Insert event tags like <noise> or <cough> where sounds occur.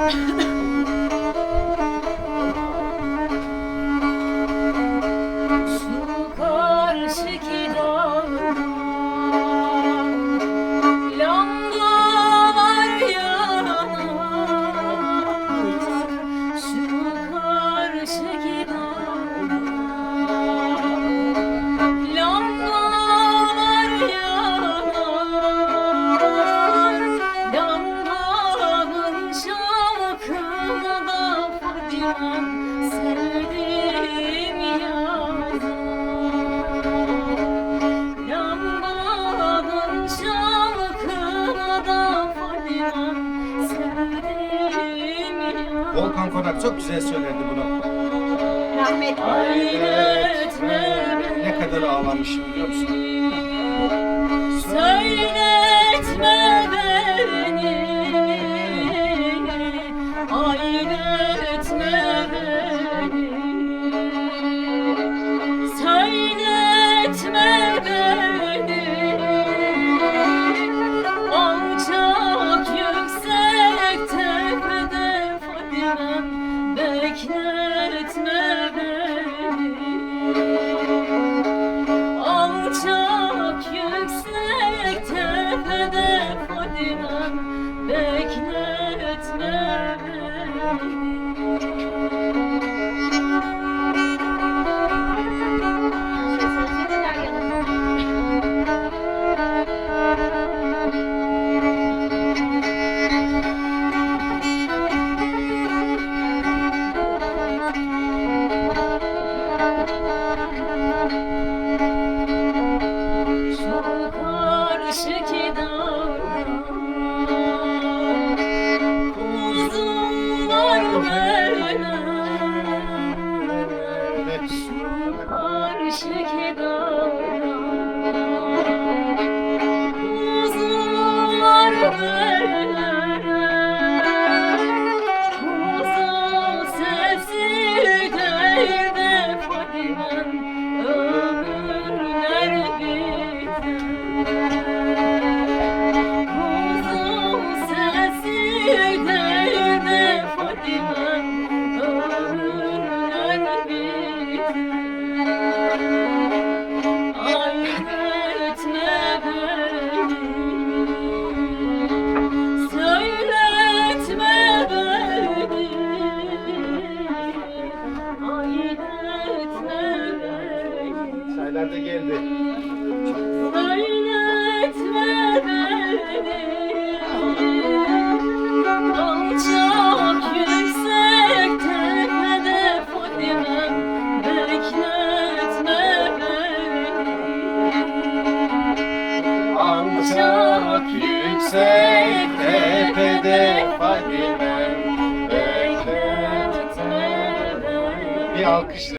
Mm-hmm. <laughs> Volkan Konak çok güzel söylerdi bunu. Rahmet. Hayretme. Ne kadar ağlamışım biliyor musun? Söyle. aşk eder bir alkışla.